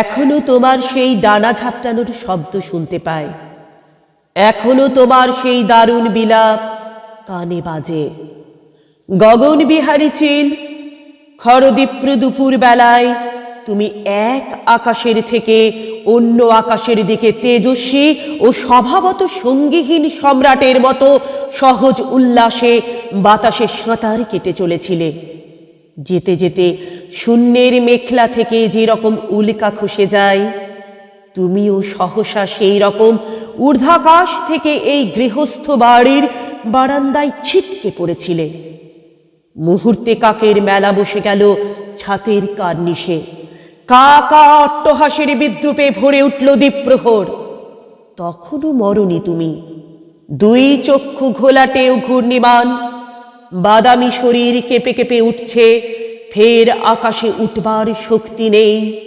এখনও তোমার সেই ডানা ঝাপটানোর শব্দ শুনতে পায় এখনও তোমার সেই দারুণ বিলাপ কানে বাজে। গগন বিহারী চিল খরদীপ্র দুপুর বেলায় তুমি এক আকাশের থেকে অন্য আকাশের দিকে তেজস্বী ও স্বভাবত সঙ্গীহীন সম্রাটের মতো সহজ উল্লাসে বাতাসে সাঁতার কেটে চলেছিলে। যেতে যেতে শূন্যের মেখলা থেকে যে রকম উল্কা খসে যায়, তুমিও সহসা সেই রকম ঊর্ধ্বাকাশ থেকে এই গৃহস্থ বাড়ির বারান্দায় ছিটকে পড়েছিলে। মুহূর্তে কাকের মেলা বসে গেল ছাতের কার্নিশে। কা কা অট্টহাসের বিদ্রুপে ভরে উঠল দ্বীপ্রহর। তখনও মরনি তুমি। দুই চক্ষু ঘোলাটেও ঘূর্ণিমান। বাদামি শরীর কেঁপে কেঁপে উঠছে, ফের আকাশে উঠবার শক্তি নেই।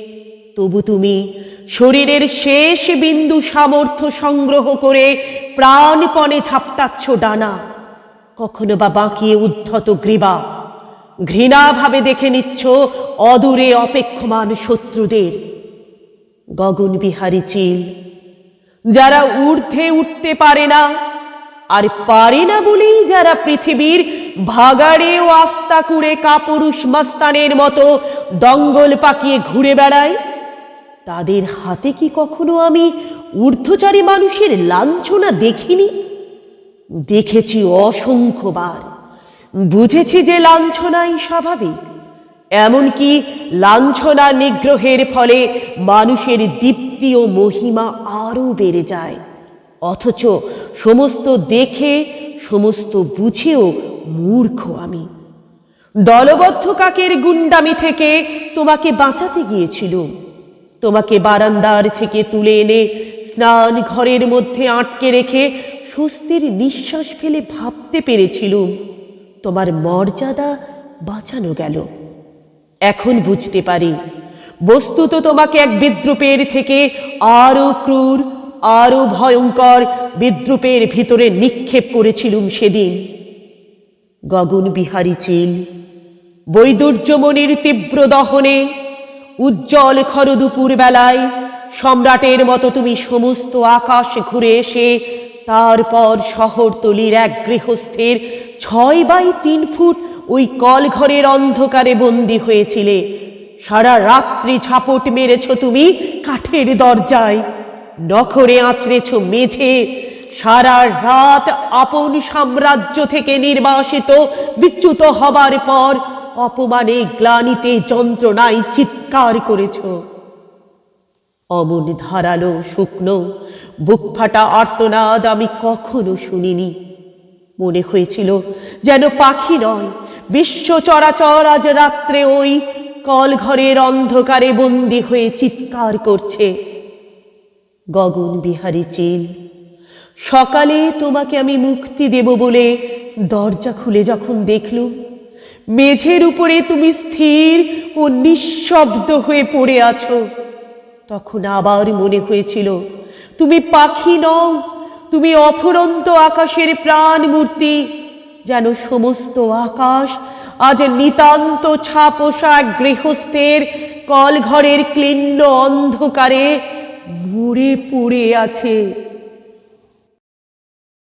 তবু তুমি শরীরের শেষ বিন্দু সামর্থ্য সংগ্রহ করে প্রাণপণে ঝাপটাচ্ছ ডানা। কখনো বা বাঁকিয়ে উদ্ধত গ্রীবা। ঘৃণাভাবে দেখে নিচ্ছ অদূরে অপেক্ষমান শত্রুদের। গগন বিহারী চিল, যারা ঊর্ধ্বে উঠতে পারে না আর পারে না বলেই যারা পৃথিবীর ভাগাড়ে ও আস্তা কুড়ে কাপুরুষ মাস্তানের মতো দঙ্গল পাকিয়ে ঘুরে বেড়ায় তাদের হাতে কি কখনো আমি ঊর্ধ্বচারী মানুষের লাঞ্ছনা দেখিনি? দেখেছি অসংখ্যবার। বুঝেছি যে লাঞ্ছনাই স্বাভাবিক। এমনকি লাঞ্ছনা নিগ্রহের ফলে মানুষের দীপ্তি ও মহিমা আরও বেড়ে যায়। অথচ সমস্ত দেখে, সমস্ত বুঝেও মূর্খ আমি। দলবদ্ধ কাকের গুন্ডামি থেকে তোমাকে বাঁচাতে গিয়েছিলুম তোমাকে বারান্দার থেকে তুলে এনে স্নান ঘরের মধ্যে আটকে রেখে স্বস্তির নিঃশ্বাস ফেলে ভাবতে পেরেছিলুম তোমার মর্যাদা বাঁচানো গেল। এখন বুঝতে পারি। বস্তুত তোমাকে এক বিদ্রুপের থেকে আরও ক্রূর আরও ভয়ঙ্কর বিদ্রুপের ভিতরে নিক্ষেপ করেছিলুম সেদিন। গগন বিহারী চিল, বৈদুর্যমণির তীব্র দহনে, উজ্জ্বল খরদুপুর বেলায় সম্রাটের মতো তুমি সমস্ত আকাশ ঘুরে এসে, তারপর শহরতলির এক গৃহস্থের ছয় বাই তিন ফুট ওই কলঘরের অন্ধকারে বন্দী হয়েছিলে। সারা রাত্রি ঝাপট মেরেছ তুমি কাঠের দরজায়। নখরে আঁচড়েছ মেঝে, সারা রাত আপন সাম্রাজ্য থেকে নির্বাসিত, বিচ্যুত হবার পর অপমানে গ্লানিতে যন্ত্রণায় চিৎকার করেছ। অমন ধারালো শুকনো, বুক ফাটা আর্তনাদ আমি কখনো শুনিনি। মনে হয়েছিল যেন পাখি নয়, বিশ্ব চরাচর আজ রাত্রে ওই কলঘরের অন্ধকারে বন্দি হয়ে চিৎকার করছে। গগন বিহারী চিল, সকালে তোমাকে আমি মুক্তি দেব বলে দরজা খুলে যখন দেখলুম মেঝের উপরে তুমি স্থির ও নিঃশব্দ হয়ে পড়ে আছো। তখন আবার মনে হয়েছিল, তুমি পাখি নও, তুমি অফুরন্ত আকাশের প্রাণ মূর্তি যেন সমস্ত আকাশ আজ নিতান্ত ছাপোষা গৃহস্থের কলঘরের ক্লিন্ন অন্ধকারে মুড়ে পড়ে আছে।